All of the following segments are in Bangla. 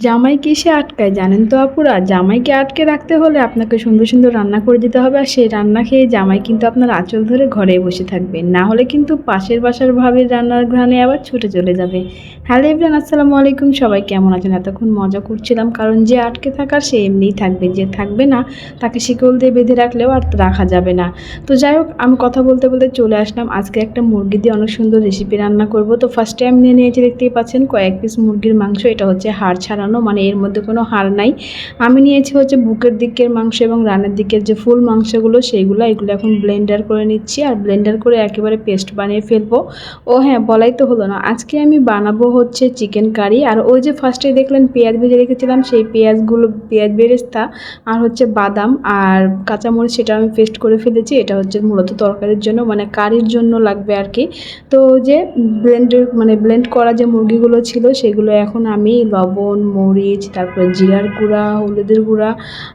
জামাই কিসে আটকায়, জানেন তো আপুরা? জামাইকে আটকে রাখতে হলে আপনাকে সুন্দর সুন্দর রান্না করে দিতে হবে আর সেই রান্না খেয়ে জামাই কিন্তু আপনার আঁচল ধরে ঘরে বসে থাকবে। না হলে কিন্তু পাশের বাসার ভাবির রান্নার ঘ্রাণে আবার ছুটে চলে যাবে। হ্যালো ইবরান আসসালামু আলাইকুম। সবাই কেমন আছেন? এতক্ষণ মজা করছিলাম, কারণ যে আটকে থাকার সে এমনিই থাকবে। যে থাকবে না, তাকে শিকল দিয়ে বেঁধে রাখলেও আর রাখা যাবে না। তো যাই হোক, আমি কথা বলতে বলতে চলে আসলাম। আজকে একটা মুরগি দিয়ে অনেক সুন্দর রেসিপি রান্না করব। তো ফার্স্টে আমি নিয়ে নিয়েছি, দেখতেই পাচ্ছেন, কয়েক পিস মুরগির মাংস। এটা হচ্ছে হাড় ছাড়ানো মানে এর মধ্যে কোনো হার নাই। আমি নিয়েছি হচ্ছে বুকের দিকের মাংস এবং রানের দিকের যে ফুল মাংসগুলো, সেইগুলো, এগুলো এখন ব্লেন্ডার করে নিচ্ছি আর ব্লেন্ডার করে একেবারে পেস্ট বানিয়ে ফেলব। ও হ্যাঁ বলাই তো হলো না। আজকে আমি বানাবো হচ্ছে চিকেন কারি আর ওই যে ফার্স্টে দেখলেন পেঁয়াজ ভেজে রেখেছিলাম, সেই পেঁয়াজগুলো, পেঁয়াজ বেরেস্তা আর হচ্ছে বাদাম আর কাঁচামরিচ সেটা আমি পেস্ট করে ফেলেছি। এটা হচ্ছে মূলত তরকারির জন্য মানে কারির জন্য লাগবে আর কি। তো যে ব্লেন্ডের মানে ব্লেন্ড করা যে মুরগিগুলো ছিল, সেগুলো এখন আমি লবণ মরিচ, তারপরে জিরার গুঁড়া, হলুদের গুঁড়া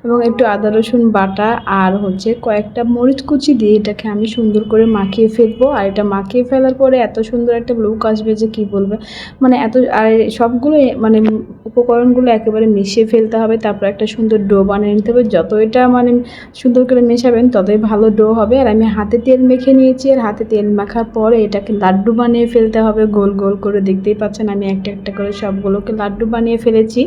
এবং একটু আদা, রসুন বাটা আর হচ্ছে কয়েকটা মরিচ কুচি দিয়ে এটাকে আমি সুন্দর করে মাখিয়ে ফেলব। আর এটা মাখিয়ে ফেলার পরে এত সুন্দর একটা লুক আসবে যে কী বলবে? মানে এত, আর সবগুলো মানে উপকরণগুলো একেবারে মিশিয়ে ফেলতে হবে, তারপর একটা সুন্দর ডো বানিয়ে নিতে হবে। যত এটা মানে সুন্দর করে মেশাবেন, ততই ভালো ডো হবে। আর আমি হাতে তেল মেখে নিয়েছি, আর হাতে তেল মাখার পরে এটাকে লাড্ডু বানিয়ে ফেলতে হবে। গোল গোল করে দেখতেই পাচ্ছেন, আমি একটা একটা করে সবগুলোকে লাড্ডু বানিয়ে ফেলেছি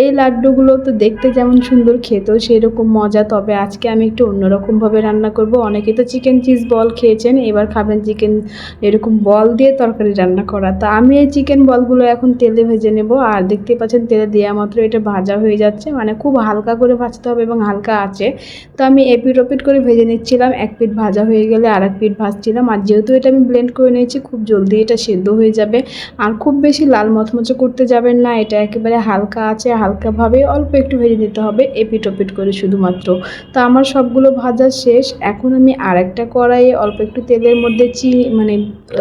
এই লাড্ডুগুলো তো দেখতে যেমন সুন্দর খেতেও সেরকম মজা, তবে আজকে আমি একটু অন্যরকমভাবে রান্না করব। অনেকে তো চিকেন চিজ বল খেয়েছেন, এবার খাবেন চিকেন এরকম বল দিয়ে তরকারি রান্না করা। তা আমি এই চিকেন বলগুলো এখন তেলে ভেজে নেব, আর দেখতে পাচ্ছেন তেলে দেওয়া মাত্র এটা ভাজা হয়ে যাচ্ছে মানে খুব হালকা করে ভাজতে হবে এবং হালকা আছে। তো আমি এপিট ওপিট করে ভেজে নিচ্ছিলাম, এক পিঠ ভাজা হয়ে গেলে আর এক পিঠ ভাজছিলাম, আর যেহেতু এটা আমি ব্লেন্ড করে নিয়েছি, খুব জলদি এটা সেদ্ধ হয়ে যাবে। আর খুব বেশি লাল মচমচে করতে যাবেন না, এটা একেবারে হালকা আছে হালকাভাবে অল্প একটু ভেজে নিতে হবে এপিট ওপিট করে শুধুমাত্র। তো আমার সবগুলো ভাজা শেষ, এখন আমি আর একটা কড়াইয়ে অল্প একটু তেলের মধ্যে চি মানে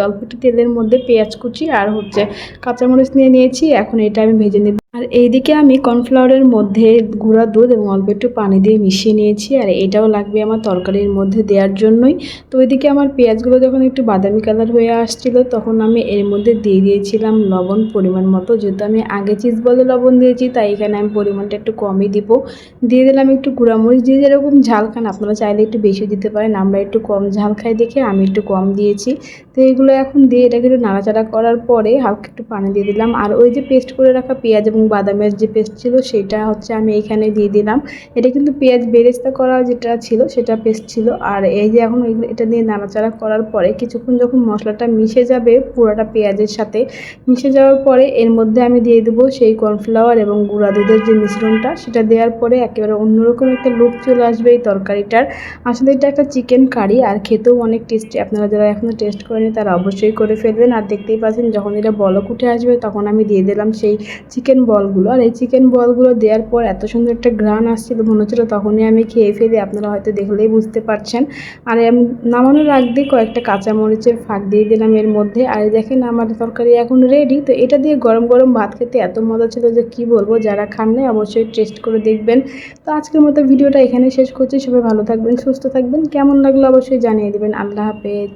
অল্প একটু তেলের মধ্যে পেঁয়াজ কুচি আর হচ্ছে কাঁচামরিচ নিয়ে নিয়েছি, এখন এটা আমি ভেজে নেব। আর এইদিকে আমি কর্নফ্লাওয়ারের মধ্যে গুঁড়া দুধ এবং অল্প একটু পানি দিয়ে মিশিয়ে নিয়েছি, আর এটাও লাগবে আমার তরকারির মধ্যে দেওয়ার জন্যই। তো ওইদিকে আমার পেঁয়াজগুলো যখন একটু বাদামি কালার হয়ে আসছিল, তখন আমি এর মধ্যে দিয়ে দিয়েছিলাম লবণ পরিমাণ মতো। যেহেতু আমি আগে চিজ বলে লবণ দিয়েছি, তাই এখানে আমি পরিমাণটা একটু কমই দিব। দিয়ে দিলাম একটু গুঁড়ামরিচ, দিয়ে যেরকম ঝাল খান, আপনারা চাইলে একটু বেশি দিতে পারেন। আমরা একটু কম ঝাল খাই দেখে আমি একটু কম দিয়েছি। তো এগুলো এখন দিয়ে এটাকে একটু নাড়াচাড়া করার পরে হালকা একটু পানি দিয়ে দিলাম। আর ওই যে পেস্ট করে রাখা পেঁয়াজ এবং বাদামের যে পেস্ট ছিল সেটা হচ্ছে আমি এখানে দিয়ে দিলাম। এটা কিন্তু পেঁয়াজ বেরেস্তা করা যেটা ছিল সেটা পেস্ট ছিল। আর এই যে এখন এটা দিয়ে নাড়াচাড়া করার পরে কিছুক্ষণ যখন মশলাটা মিশে যাবে পুরোটা পেঁয়াজের সাথে, মিশে যাওয়ার পরে এর মধ্যে আমি দিয়ে দেবো সেই কর্নফ্লাওয়ার এবং গুঁড়া দুধের যে মিশ্রণটা, সেটা দেওয়ার পরে একেবারে অন্যরকম একটা লুক চলে আসবে এই তরকারিটার। আসলে এটা একটা চিকেন কারি আর খেতেও অনেক টেস্টি আপনারা যারা এখনও টেস্ট করেনি তারা অবশ্যই করে ফেলবেন। আর দেখতেই পাচ্ছেন যখন এটা বলক উঠে আসবে তখন আমি দিয়ে দিলাম সেই চিকেন বলগুলো। আর এই চিকেন বলগুলো দেওয়ার পর এত সুন্দর একটা ঘ্রাণ আসছিল, মনে হচ্ছিল তখনই আমি খেয়ে ফেলি, আপনারা হয়তো দেখলেই বুঝতে পারছেন। আর নামানোর আগ দিয়ে কয়েকটা কাঁচামরিচের ফাঁক দিয়ে দিলাম এর মধ্যে। আর দেখেন আমার তরকারি এখন রেডি তো এটা দিয়ে গরম গরম ভাত খেতে এত মজা ছিল যে কি বলব, যারা খান নাই অবশ্যই টেস্ট করে দেখবেন। তো আজকের মতো ভিডিওটা এখানে শেষ করছি, সবাই ভালো থাকবেন, সুস্থ থাকবেন, কেমন লাগল অবশ্যই জানিয়ে দেবেন। আল্লাহ হাফেজ।